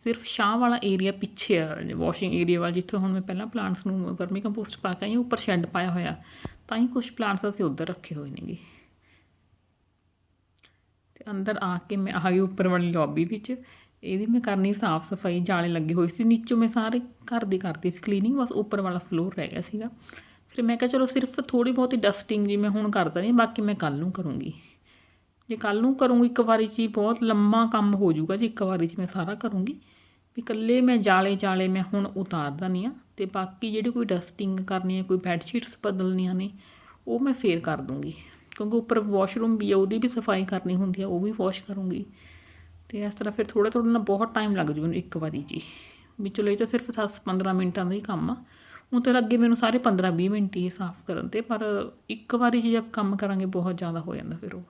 ਸਿਰਫ ਸ਼ਾਹ ਵਾਲਾ ਏਰੀਆ ਪਿੱਛੇ ਆ ਵਾਸ਼ਿੰਗ ਏਰੀਆ ਵਾਲਾ, ਜਿੱਥੇ ਹੁਣ ਮੈਂ ਪਹਿਲਾਂ ਪਲਾਂਟਸ ਨੂੰ ਵਰਮੀ ਕੰਪੋਸਟ ਪਾ ਕੇ ਆਈ ਉੱਪਰ ਸ਼ੈੱਡ ਪਾਇਆ ਹੋਇਆ, ਤਾਂ ਹੀ ਕੁਝ ਪਲਾਂਟਸ ਅਸੀਂ ਉੱਧਰ ਰੱਖੇ ਹੋਏ ਨੇਗੇ। ਅੰਦਰ ਆ ਕੇ ਮੈਂ ਆਹੀ ਉੱਪਰ ਵਾਲੀ ਲੌਬੀ ਵਿੱਚ, ਇਹਦੀ ਮੈਂ ਕਰਨੀ ਸਾਫ਼ ਸਫ਼ਾਈ, ਜਾਲੇ ਲੱਗੇ ਹੋਏ ਸੀ, ਨੀਚੋਂ ਮੈਂ ਸਾਰੇ ਘਰ ਦੀ ਕਰਤੀ ਸੀ ਕਲੀਨਿੰਗ ਬਸ ਉੱਪਰ ਵਾਲਾ ਫਲੋਰ ਰਹਿ ਗਿਆ ਸੀਗਾ। ਫਿਰ ਮੈਂ ਕਿਹਾ ਚਲੋ ਸਿਰਫ ਥੋੜੀ ਬਹੁਤੀ ਡਸਟਿੰਗ ਜੀ ਮੈਂ ਹੁਣ ਕਰਦਾ ਨਹੀਂ ਬਾਕੀ ਮੈਂ ਕੱਲ ਨੂੰ ਕਰੂੰਗੀ। ਜੇ ਕੱਲ ਨੂੰ ਕਰੂੰਗੀ, ਇੱਕ ਵਾਰੀ 'ਚ ਹੀ ਬਹੁਤ ਲੰਮਾ ਕੰਮ ਹੋ ਜਾਊਗਾ, ਜੀ ਇੱਕ ਵਾਰੀ 'ਚ ਮੈਂ ਸਾਰਾ ਕਰੂੰਗੀ, ਵੀ ਇਕੱਲੇ ਮੈਂ ਜਾਲੇ ਜਾਲੇ ਮੈਂ ਹੁਣ ਉਤਾਰ ਦਨੀ ਆ ਤੇ ਬਾਕੀ ਜਿਹੜੀ ਕੋਈ ਡਸਟਿੰਗ ਕਰਨੀ ਹੈ, ਕੋਈ ਬੈੱਡ ਸ਼ੀਟਸ ਬਦਲਣੀਆਂ ਨੇ, ਉਹ ਮੈਂ ਫੇਰ ਕਰ ਦੂੰਗੀ। ਕਿਉਂਕਿ ਉੱਪਰ ਵਾਸ਼ਰੂਮ ਵੀ ਆ, ਉਹਦੀ ਵੀ ਸਫ਼ਾਈ ਕਰਨੀ ਹੁੰਦੀ ਆ, ਉਹ ਵੀ ਵਾਸ਼ ਕਰੂੰਗੀ। ਤੇ ਇਸ ਤਰ੍ਹਾਂ ਫਿਰ ਥੋੜਾ ਥੋੜਾ ਨਾ ਬਹੁਤ ਟਾਈਮ ਲੱਗ ਜੂ ਮੈਨੂੰ ਇੱਕ ਵਾਰੀ 'ਚ ਹੀ ਵੀ ਚਲੋ ਇਹ ਤਾਂ ਸਿਰਫ 10-15 ਮਿੰਟਾਂ ਦਾ ਹੀ ਕੰਮ ਆ। ਉਹ ਤਾਂ ਲੱਗੇ ਮੈਨੂੰ ਸਾਰੇ 15-20 ਮਿੰਟ ਹੀ ਇਹ ਸਾਫ਼ ਕਰਨ ਤੇ, ਪਰ ਇੱਕ ਵਾਰੀ ਜੇ ਜਦ ਕੰਮ ਕਰਾਂਗੇ ਬਹੁਤ ਜ਼ਿਆਦਾ ਹੋ ਜਾਂਦਾ ਫਿਰ ਉਹ।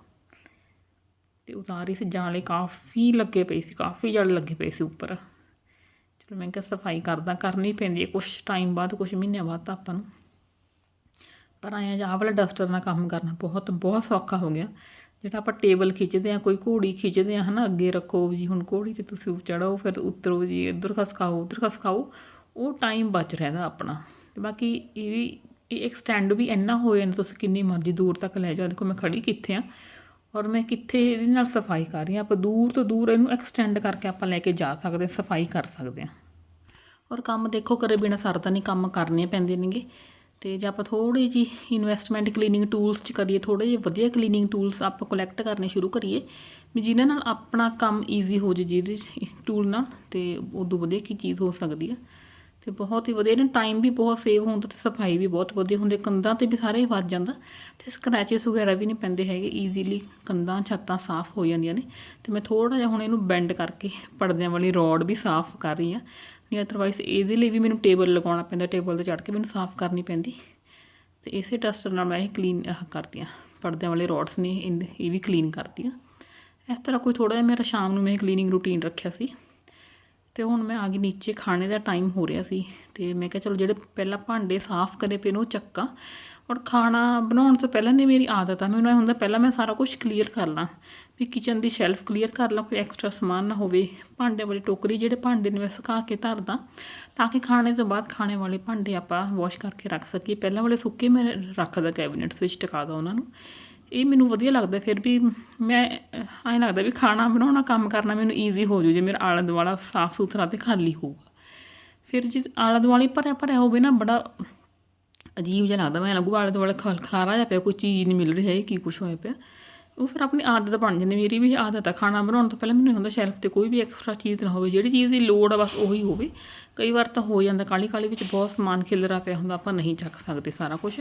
ਤੇ ਉਤਾਰੀ ਸੀ ਜਾਲੇ ਕਾਫੀ ਲੱਗੇ ਪਏ ਸੀ, ਕਾਫੀ ਜਾਲੇ ਲੱਗੇ ਪਏ ਸੀ ਉੱਪਰ। ਚਲੋ ਮੈਂ ਕਿਹਾ ਸਫ਼ਾਈ ਕਰਦਾ, ਕਰਨੀ ਪੈਂਦੀ ਹੈ ਕੁਝ ਟਾਈਮ ਬਾਅਦ ਕੁਝ ਮਹੀਨਿਆਂ ਬਾਅਦ ਤਾਂ ਆਪਾਂ ਨੂੰ। ਪਰ ਆਇਆ ਜਾ ਵਾਲਾ ਡਸਟਰ ਨਾਲ ਕੰਮ ਕਰਨਾ, ਬਹੁਤ ਬਹੁਤ ਸੌਖਾ ਹੋ ਗਿਆ। ਜਿਹੜਾ ਆਪਾਂ ਟੇਬਲ ਖਿੱਚਦੇ ਆ ਕੋਈ ਘੋੜੀ ਖਿੱਚਦੇ ਆ ਹਨਾ, ਅੱਗੇ ਰੱਖੋ ਜੀ, ਹੁਣ ਘੋੜੀ ਤੇ ਤੁਸੀਂ ਚੜੋ ਫਿਰ ਉਤਰੋ ਜੀ, ਇੱਧਰ ਖਸਕਾਓ, ਉੱਧਰ ਖਸਕਾਓ, ਉਹ ਟਾਈਮ ਬਚ ਰਹਿੰਦਾ ਆਪਣਾ। ਤੇ ਬਾਕੀ ਇਹ ਵੀ, ਇਹ ਐਕਸਟੈਂਡ ਵੀ ਇੰਨਾ ਹੋ ਜਾਂਦਾ, ਤੁਸੀਂ ਕਿੰਨੀ ਮਰਜ਼ੀ ਦੂਰ ਤੱਕ ਲੈ ਜਾਓ। ਦੇਖੋ, ਮੈਂ ਖੜੀ ਕਿੱਥੇ ਆ ਔਰ ਮੈਂ ਕਿੱਥੇ ਇਹਦੇ ਨਾਲ ਸਫ਼ਾਈ ਕਰ ਰਹੀ ਹਾਂ। ਆਪਾਂ ਦੂਰ ਤੋਂ ਦੂਰ ਇਹਨੂੰ ਐਕਸਟੈਂਡ ਕਰਕੇ ਆਪਾਂ ਲੈ ਕੇ ਜਾ ਸਕਦੇ ਸਫ਼ਾਈ ਕਰ ਸਕਦੇ ਹਾਂ। ਔਰ ਕੰਮ ਦੇਖੋ, ਕਰੇ ਬਿਨਾ ਸਰਦਾ ਨਹੀਂ ਕੰਮ ਕਰਨੇ ਪੈਂਦੇ ਨੇਗੇ। ਤੇ ਜੇ ਆਪਾਂ ਥੋੜੀ ਜੀ ਇਨਵੈਸਟਮੈਂਟ ਕਲੀਨਿੰਗ ਟੂਲਸ ਚ ਕਰੀਏ ਥੋੜੇ ਜਿਹੇ ਵਧੀਆ ਕਲੀਨਿੰਗ ਟੂਲਸ ਆਪਾਂ ਕਲੈਕਟ ਕਰਨੇ ਸ਼ੁਰੂ ਕਰੀਏ, ਵੀ ਜਿਹਨਾਂ ਨਾਲ ਆਪਣਾ ਕੰਮ ਈਜ਼ੀ ਹੋ ਜੇ ਜਿਹਦੇ ਟੂਲ ਨਾਲ ਤੇ ਉਦੋਂ ਵਧੀਆ ਕੀ ਚੀਜ਼ ਹੋ ਸਕਦੀ ਆ। ਤੇ ਬਹੁਤ ਹੀ ਵਧੀਆ ਇਹਨਾਂ ਟਾਈਮ ਵੀ ਬਹੁਤ ਸੇਵ ਹੁੰਦਾ ਤੇ ਸਫ਼ਾਈ ਵੀ ਬਹੁਤ ਵਧੀਆ ਹੁੰਦੀ ਕੰਧਾਂ ਤੇ ਵੀ ਸਾਰੇ ਹੀ ਵੱਜ ਜਾਂਦਾ ਤੇ ਸਕ੍ਰੈਚਸ ਵਗੈਰਾ ਵੀ ਨਹੀਂ ਪੈਂਦੇ ਹੈਗੇ ਈਜ਼ੀਲੀ ਕੰਧਾਂ, ਛੱਤਾਂ ਸਾਫ਼ ਹੋ ਜਾਂਦੀਆਂ ਨੇ। ਤੇ ਮੈਂ ਥੋੜਾ ਜਿਹਾ ਹੁਣ ਇਹਨੂੰ ਬੈਂਡ ਕਰਕੇ ਪਰਦਿਆਂ ਵਾਲੀ ਰੋਡ ਵੀ ਸਾਫ਼ ਕਰ ਰਹੀ ਹਾਂ ਨਹੀਂ ਅਦਰਵਾਈਜ਼ ਇਹਦੇ ਲਈ ਵੀ ਮੈਨੂੰ ਟੇਬਲ ਲਗਾਉਣਾ ਪੈਂਦਾ ਟੇਬਲ ਤੇ ਚੜ੍ਹ ਕੇ ਮੈਨੂੰ ਸਾਫ਼ ਕਰਨੀ ਪੈਂਦੀ। ਤੇ ਇਸੇ ਡਸਟਰ ਨਾਲ ਮੈਂ ਇਹ ਕਲੀਨ ਕਰਦੀ ਹਾਂ ਪਰਦਿਆਂ ਵਾਲੇ ਰੋਡਸ ਨੇ ਇਹ ਵੀ ਕਲੀਨ ਕਰਦੀ ਹਾਂ ਇਸ ਤਰ੍ਹਾਂ ਕੋਈ ਥੋੜਾ ਜਿਹਾ ਮੇਰਾ ਸ਼ਾਮ ਨੂੰ ਮੈਂ ਕਲੀਨਿੰਗ ਰੂਟੀਨ ਰੱਖਿਆ ਸੀ। ਤੇ ਹੁਣ ਮੈਂ ਆ ਗਈ ਨੀਚੇ, ਖਾਣੇ ਦਾ ਟਾਈਮ ਹੋ ਰਿਹਾ ਸੀ। ਤੇ ਮੈਂ ਕਿਹਾ ਚਲੋ ਜਿਹੜੇ ਪਹਿਲਾਂ ਭਾਂਡੇ ਸਾਫ਼ ਕਰੇ ਪਏ ਨੇ ਉਹ ਚੱਕਾਂ। ਔਰ ਖਾਣਾ ਬਣਾਉਣ ਤੋਂ ਪਹਿਲਾਂ ਦੀ ਮੇਰੀ ਆਦਤ ਆ, ਮੈਨੂੰ ਇਹ ਹੁੰਦਾ ਪਹਿਲਾਂ ਮੈਂ ਸਾਰਾ ਕੁਝ ਕਲੀਅਰ ਕਰ ਲਾਂ। ਵੀ ਕਿਚਨ ਦੀ ਸ਼ੈਲਫ ਕਲੀਅਰ ਕਰ ਲਾਂ, ਕੋਈ ਐਕਸਟਰਾ ਸਮਾਨ ਨਾ ਹੋਵੇ। ਭਾਂਡੇ ਵਾਲੀ ਟੋਕਰੀ ਜਿਹੜੇ ਭਾਂਡੇ ਨੇ ਮੈਂ ਸੁਕਾ ਕੇ ਧਰਦਾ, ਤਾਂ ਕਿ ਖਾਣੇ ਤੋਂ ਬਾਅਦ ਖਾਣੇ ਵਾਲੇ ਭਾਂਡੇ ਆਪਾਂ ਵਾਸ਼ ਕਰਕੇ ਰੱਖ ਸਕੀਏ। ਪਹਿਲਾਂ ਵਾਲੇ ਸੁੱਕੇ ਮੈਂ ਰੱਖਦਾ ਕੈਬਨਿਟਸ ਵਿੱਚ ਟਿਕਾਦਾ ਉਹਨਾਂ ਨੂੰ। ਇਹ ਮੈਨੂੰ ਵਧੀਆ ਲੱਗਦਾ, ਫਿਰ ਵੀ ਮੈਂ ਐਂ ਲੱਗਦਾ ਵੀ ਖਾਣਾ ਬਣਾਉਣਾ, ਕੰਮ ਕਰਨਾ ਮੈਨੂੰ ਈਜ਼ੀ ਹੋ ਜੂ ਜੇ ਮੇਰਾ ਆਲਾ ਦੁਆਲਾ ਸਾਫ਼ ਸੁਥਰਾ ਤੇ ਖਾਲੀ ਹੋਊਗਾ। ਫਿਰ ਜੇ ਆਲਾ ਦੁਆਲਾ ਭਰਿਆ ਭਰਿਆ ਹੋਵੇ ਨਾ, ਬੜਾ ਅਜੀਬ ਜਿਹਾ ਲੱਗਦਾ, ਮੈਂ ਲੱਗੂ ਆਲੇ ਦੁਆਲੇ ਖਲ ਖਲਾਰਾ ਜਿਹਾ ਪਿਆ, ਕੋਈ ਚੀਜ਼ ਨਹੀਂ ਮਿਲ ਰਹੀ ਹੈ ਕੀ ਕੁਛ ਹੋਇਆ ਪਿਆ। ਉਹ ਫਿਰ ਆਪਣੀ ਆਦਤ ਬਣ ਜਾਂਦੀ, ਮੇਰੀ ਵੀ ਆਦਤ ਆ ਖਾਣਾ ਬਣਾਉਣ ਤੋਂ ਪਹਿਲਾਂ, ਮੈਨੂੰ ਇਹ ਹੁੰਦਾ ਸ਼ੈਲਫ ਤੇ ਕੋਈ ਵੀ ਐਕਸਟਰਾ ਚੀਜ਼ ਨਾ ਹੋਵੇ, ਜਿਹੜੀ ਚੀਜ਼ ਦੀ ਲੋੜ ਆ ਬਸ ਉਹੀ ਹੋਵੇ। ਕਈ ਵਾਰ ਤਾਂ ਹੋ ਜਾਂਦਾ ਕਾਲੀ ਕਾਲੀ ਵਿੱਚ ਬਹੁਤ ਸਮਾਨ ਖਿਲਰਾ ਪਿਆ ਹੁੰਦਾ, ਆਪਾਂ ਨਹੀਂ ਚੱਕ ਸਕਦੇ ਸਾਰਾ ਕੁਝ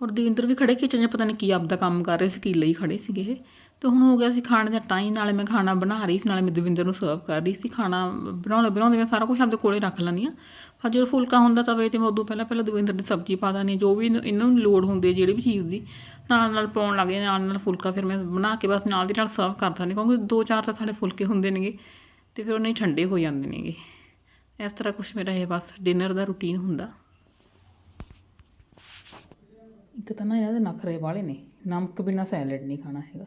ਔਰ ਦੀਂਦਰ ਵੀ ਖੜੇ ਕਿਚਨ 'ਚ, ਪਤਾ ਨਹੀਂ ਕੀ ਆਪਦਾ ਕੰਮ ਕਰ ਰਹੇ ਸੀ, ਕੀ ਲਈ ਖੜੇ ਸੀਗੇ ਇਹ। ਤੇ ਹੁਣ ਹੋ ਗਿਆ ਸੀ ਖਾਣੇ ਦਾ ਟਾਈਮ, ਨਾਲੇ ਮੈਂ ਖਾਣਾ ਬਣਾ ਰਹੀ ਸੀ, ਨਾਲੇ ਮੈਂ ਦਵਿੰਦਰ ਨੂੰ ਸਰਵ ਕਰ ਰਹੀ ਸੀ, ਖਾਣਾ ਬਣਾਉਂਦੇ ਬਣਾਉਂਦੇ ਮੈਂ ਸਾਰਾ ਕੁਝ ਆਪਦੇ ਕੋਲੇ ਰੱਖ ਲੈਂਦੀ ਆ ਫਿਰ ਜਦੋਂ ਫੁਲਕਾ ਹੁੰਦਾ ਤਵੇ ਤੇ ਮੈਂ ਉਦੋਂ ਪਹਿਲਾਂ ਪਹਿਲਾਂ ਦਵਿੰਦਰ ਦੀ ਸਬਜ਼ੀ ਪਾ ਦਾਨੀ ਜੋ ਵੀ ਇਹਨੂੰ- ਇਹਨਾਂ ਨੂੰ ਲੋੜ ਹੁੰਦੀ ਹੈ ਜਿਹੜੀ ਵੀ ਚੀਜ਼ ਦੀ, ਨਾਲ ਨਾਲ ਪਾਉਣ ਲੱਗ ਜਾਂਦੇ, ਨਾਲ ਨਾਲ ਫੁਲਕਾ ਫਿਰ ਮੈਂ ਬਣਾ ਕੇ ਬਸ ਨਾਲ ਦੀ ਨਾਲ ਸਰਵ ਕਰ ਦਿੰਦੀ ਕਿਉਂਕਿ ਦੋ ਚਾਰ ਤਾਂ ਸਾਡੇ ਫੁਲਕੇ ਹੁੰਦੇ ਨੇਗੇ ਤੇ ਫਿਰ ਉਹ ਨਹੀਂ ਠੰਡੇ ਹੋ ਜਾਂਦੇ ਨੇਗੇ। ਇਸ ਤਰ੍ਹਾਂ ਕੁਛ ਮੇਰਾ ਇਹ ਬਸ ਡਿਨਰ ਦਾ ਰੁਟੀਨ ਹੁੰਦਾ। ਇੱਕ ਤਾਂ ਨਾ ਇਹਨਾਂ ਦੇ ਨਖਰੇ ਵਾਲੇ ਨੇ, ਨਮਕ ਬਿਨਾ ਸੈਲਡ ਨਹੀਂ ਖਾਣਾ ਹੈਗਾ।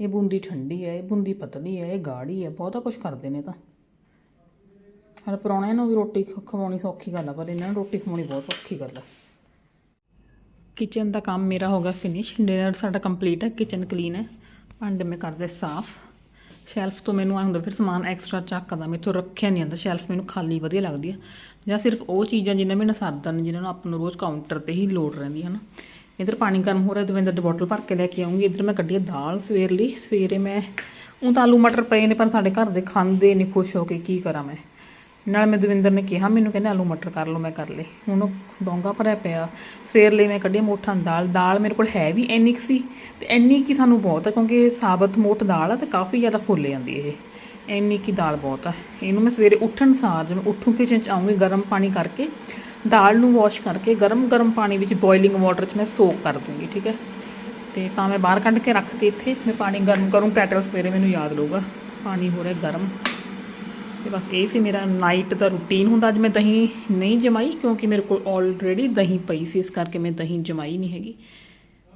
ਇਹ ਬੂੰਦੀ ਠੰਡੀ ਹੈ, ਇਹ ਬੂੰਦੀ ਪਤਲੀ ਹੈ, ਇਹ ਗਾੜੀ ਹੈ, ਬਹੁਤਾ ਕੁਝ ਕਰਦੇ ਨੇ ਤਾਂ। ਹਰ ਪਰੌਣਿਆਂ ਨੂੰ ਵੀ ਰੋਟੀ ਖਵਾਉਣੀ ਸੌਖੀ ਗੱਲ ਆ, ਪਰ ਇਹਨਾਂ ਨੂੰ ਰੋਟੀ ਖਵਾਉਣੀ ਬਹੁਤ ਔਖੀ ਗੱਲ ਆ। ਕਿਚਨ ਦਾ ਕੰਮ ਮੇਰਾ ਹੋ ਗਿਆ ਫਿਨਿਸ਼ ਡਿਨਰ ਸਾਡਾ ਕੰਪਲੀਟ ਹੈ ਕਿਚਨ ਕਲੀਨ ਹੈ ਭਾਂਡੇ ਮੈਂ ਕਰਦੇ ਸਾਫ਼। ਸ਼ੈਲਫ ਤੋਂ ਮੈਨੂੰ ਆ ਹੁੰਦਾ ਫਿਰ ਸਮਾਨ ਐਕਸਟਰਾ ਚੱਕਦਾ, ਮੈਥੋਂ ਰੱਖਿਆ ਨਹੀਂ ਜਾਂਦਾ ਸ਼ੈਲਫ ਮੈਨੂੰ ਖਾਲੀ ਵਧੀਆ ਲੱਗਦੀ ਆ। ਜਾਂ ਸਿਰਫ ਉਹ ਚੀਜ਼ਾਂ ਜਿਨ੍ਹਾਂ ਮੈਨੂੰ ਸਰਦਾ ਨੇ ਜਿਨ੍ਹਾਂ ਨੂੰ ਆਪਾਂ ਨੂੰ ਰੋਜ਼ ਕਾਊਂਟਰ ਤੇ ਹੀ ਲੋੜ ਰਹਿੰਦੀ ਹੈ ਨਾ। ਇਧਰ ਪਾਣੀ ਗਰਮ ਹੋ ਰਿਹਾ ਦਵਿੰਦਰ ਦੀ ਬੋਟਲ ਭਰ ਕੇ ਲੈ ਕੇ ਆਉਂਗੀ। ਇਧਰ ਮੈਂ ਕੱਢੀ ਆ ਦਾਲ ਸਵੇਰ ਲਈ ਸਵੇਰੇ ਮੈਂ ਉਹ ਤਾਂ ਆਲੂ ਮਟਰ ਪਏ ਨੇ, ਪਰ ਸਾਡੇ ਘਰ ਦੇ ਖਾਂਦੇ ਨਹੀਂ ਖੁਸ਼ ਹੋ ਕੇ ਕੀ ਕਰਾਂ ਮੈਂ। ਨਾਲ ਮੈਂ ਦਵਿੰਦਰ ਨੇ ਕਿਹਾ, ਮੈਨੂੰ ਕਹਿੰਦੇ ਆਲੂ ਮਟਰ ਕਰ ਲਓ, ਮੈਂ ਕਰ ਲਏ। ਹੁਣ ਉਹ ਡੋਂਗਾ ਭਰਿਆ ਪਿਆ। ਸਵੇਰ ਲਈ ਮੈਂ ਕੱਢੀ ਮੋਠਾਂ ਦਾਲ। ਦਾਲ ਮੇਰੇ ਕੋਲ ਹੈ ਵੀ ਇੰਨੀ ਕੁ ਸੀ ਤੇ ਇੰਨੀ ਕੀ ਸਾਨੂੰ ਬਹੁਤ ਹੈ ਕਿਉਂਕਿ ਸਾਬਤ ਮੋਠ ਦਾਲ ਆ ਤੇ ਕਾਫੀ ਜ਼ਿਆਦਾ ਫੁੱਲ ਜਾਂਦੀ ਇਹ। ਇੰਨੀ ਕੀ ਦਾਲ ਬਹੁਤ ਆ। ਇਹਨੂੰ ਮੈਂ ਸਵੇਰੇ ਉੱਠਣ ਸਾਰ ਜਦੋਂ ਉੱਠੂ ਕਿਚਨ ਚ ਆਉਂਗੀ ਗਰਮ ਪਾਣੀ ਕਰਕੇ, ਦਾਲ ਨੂੰ ਵਾਸ਼ ਕਰਕੇ, ਗਰਮ ਗਰਮ ਪਾਣੀ ਵਿੱਚ ਬੋਇਲਿੰਗ ਵਾਟਰ 'ਚ ਮੈਂ ਸੋਕ ਕਰ ਦੂੰਗੀ, ਠੀਕ ਹੈ? ਤੇ ਤਾਂ ਮੈਂ ਬਾਹਰ ਕੱਢ ਕੇ ਰੱਖਤੀ ਇੱਥੇ, ਮੈਂ ਪਾਣੀ ਗਰਮ ਕਰੂੰ ਕੈਟਲ ਸਵੇਰੇ ਮੈਨੂੰ ਯਾਦ ਰਹੂਗਾ। ਪਾਣੀ ਹੋ ਰਿਹਾ ਗਰਮ। ਬਸ ਇਹ ਸੀ ਮੇਰਾ ਨਾਈਟ ਦਾ ਰੂਟੀਨ ਹੁੰਦਾ। ਅੱਜ ਮੈਂ ਦਹੀਂ ਨਹੀਂ ਜਮਾਈ ਕਿਉਂਕਿ ਮੇਰੇ ਕੋਲ ਆਲਰੇਡੀ ਦਹੀਂ ਪਈ ਸੀ, ਇਸ ਕਰਕੇ ਮੈਂ ਦਹੀਂ ਜਮਾਈ ਨਹੀਂ ਹੈਗੀ।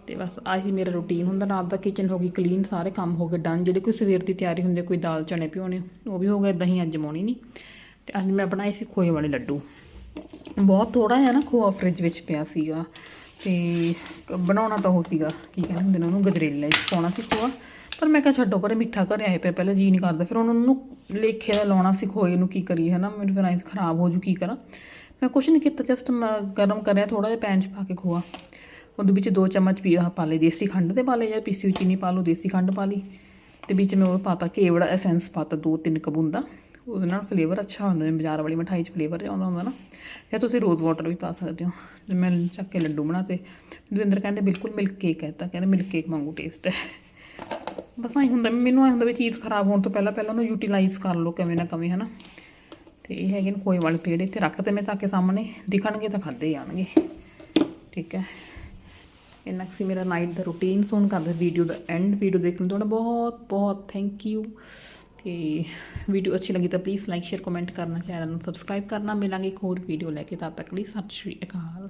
ਤੇ ਬਸ ਆਹੀ ਮੇਰਾ ਰੂਟੀਨ ਹੁੰਦਾ। ਰਾਤ ਦਾ ਕਿਚਨ ਹੋ ਗਈ ਕਲੀਨ ਸਾਰੇ ਕੰਮ ਹੋ ਗਏ ਡਨ ਜਿਹੜੇ ਕੋਈ ਸਵੇਰ ਦੀ ਤਿਆਰੀ ਹੁੰਦੀ ਕੋਈ ਦਾਲ ਚਣੇ ਭਿਓਣੇ ਉਹ ਵੀ ਹੋ ਗਏ, ਦਹੀਂ ਅੱਜ ਜਮਾਉਣੀ ਨਹੀਂ। ਤੇ ਅੱਜ ਮੈਂ ਬਣਾਏ ਸੀ ਖੋਏ ਵਾਲੇ ਲੱਡੂ। ਬਹੁਤ ਥੋੜਾ ਜਿਹਾ ਨਾ ਖੋਆ ਫ੍ਰਿਜ ਵਿੱਚ ਪਿਆ ਸੀਗਾ। ਤੇ ਬਣਾਉਣਾ ਤਾਂ ਉਹ ਸੀਗਾ, ਕੀ ਕਹਿੰਦੇ ਹੁੰਦੇ ਨੇ ਉਹਨੂੰ, ਗਜਰੇਲੇ 'ਚ ਪਾਉਣਾ ਸੀ ਖੋਆ। ਪਰ ਮੈਂ ਕਿਹਾ ਛੱਡੋ, ਪਰ ਮਿੱਠਾ ਘਰੇ ਆਏ ਪਿਆ ਪਹਿਲਾਂ ਜੀ ਨਹੀਂ ਕਰਦਾ। ਫਿਰ ਉਹਨਾਂ ਨੂੰ ਲੇਖੇ ਦਾ ਲਾਉਣਾ ਸੀ ਖੋਏ ਨੂੰ ਕੀ ਕਰੀਏ ਨਾ ਮੈਨੂੰ ਫਿਰ ਐਂ ਖਰਾਬ ਹੋ ਜੂ, ਕੀ ਕਰਾਂ? ਮੈਂ ਕੁਛ ਨਹੀਂ ਕੀਤਾ ਜਸਟ ਗਰਮ ਕਰਿਆ ਥੋੜਾ ਜਿਹਾ ਪੈਨ 'ਚ ਪਾ ਕੇ ਖੋਆ। ਉਹਦੇ ਵਿੱਚ ਦੋ ਚਮਚ ਪੀ ਪਾ ਲਏ, ਦੇਸੀ ਖੰਡ ਦੇ ਪਾ ਲਏ, ਜਾਂ ਪੀਸੀ ਚੀਨੀ ਪਾ ਲਓ, ਦੇਸੀ ਖੰਡ ਪਾ ਲਈ। ਤੇ ਵਿੱਚ ਮੈਂ ਉਹ ਪਾਤਾ, ਕੇਵੜਾ ਐਸੈਂਸ ਪਾਤਾ, ਦੋ ਤਿੰਨ ਕਬੂੰਦਾ ਉਹਦੇ ਨਾਲ ਫਲੇਵਰ ਅੱਛਾ ਹੁੰਦਾ, ਜਿਵੇਂ ਬਾਜ਼ਾਰ ਵਾਲੀ ਮਠਾਈ 'ਚ ਫਲੇਵਰ ਆਉਂਦਾ ਹੁੰਦਾ ਨਾ। ਜਾਂ ਤੁਸੀਂ ਰੋਜ਼ ਵਾਟਰ ਵੀ ਪਾ ਸਕਦੇ ਹੋ। ਜੇ ਮੈਂ ਚੱਕ ਕੇ ਲੱਡੂ ਬਣਾਤੇ। ਦਵਿੰਦਰ ਕਹਿੰਦੇ ਬਿਲਕੁਲ ਮਿਲਕ ਕੇਕ ਹੈ, ਤਾਂ ਕਹਿੰਦੇ ਮਿਲਕ ਕੇਕ ਵਾਂਗੂ ਟੇਸਟ ਹੈ। ਬਸ ਐਂ ਹੁੰਦਾ ਮੈਨੂੰ ਐਂ ਹੁੰਦਾ ਵੀ ਚੀਜ਼ ਖਰਾਬ ਹੋਣ ਤੋਂ ਪਹਿਲਾਂ ਪਹਿਲਾਂ ਉਹਨੂੰ ਯੂਟਿਲਾਈਜ਼ ਕਰ ਲਓ ਕਿਵੇਂ ਨਾ ਕਿਵੇਂ ਹਨਾ। ਤੇ ਇਹ ਹੈਗੇ ਨੇ ਕੋਈ ਵਾਲੇ ਪੇੜ, ਇੱਥੇ ਰੱਖਦੇ ਮੈਂ ਤਾਂ ਕਿ ਸਾਹਮਣੇ ਦਿਖਣਗੇ ਤਾਂ ਖਾਦੇ ਜਾਣਗੇ। ਠੀਕ ਹੈ। ਇੰਨਾ ਕੁ ਸੀ ਮੇਰਾ ਨਾਈਟ ਦਾ ਰੂਟੀਨ ਸੋਨ ਕਰਦੇ ਵੀਡੀਓ ਦਾ ਐਂਡ ਵੀਡੀਓ ਦੇਖਣ ਤੋਂ ਤੁਹਾਡਾ ਬਹੁਤ ਬਹੁਤ ਥੈਂਕ ਯੂ ਤੇ ਵੀਡੀਓ ਅੱਛੀ ਲੱਗੀ ਤਾਂ ਪਲੀਜ਼ ਲਾਈਕ ਸ਼ੇਅਰ ਕਮੈਂਟ ਕਰਨਾ ਚੈਨਲ ਨੂੰ ਸਬਸਕ੍ਰਾਈਬ ਕਰਨਾ। ਮਿਲਾਂਗੇ ਇੱਕ ਹੋਰ ਵੀਡੀਓ ਲੈ ਕੇ, ਤਦ ਤੱਕ ਲਈ ਸਤਿ ਸ਼੍ਰੀ ਅਕਾਲ।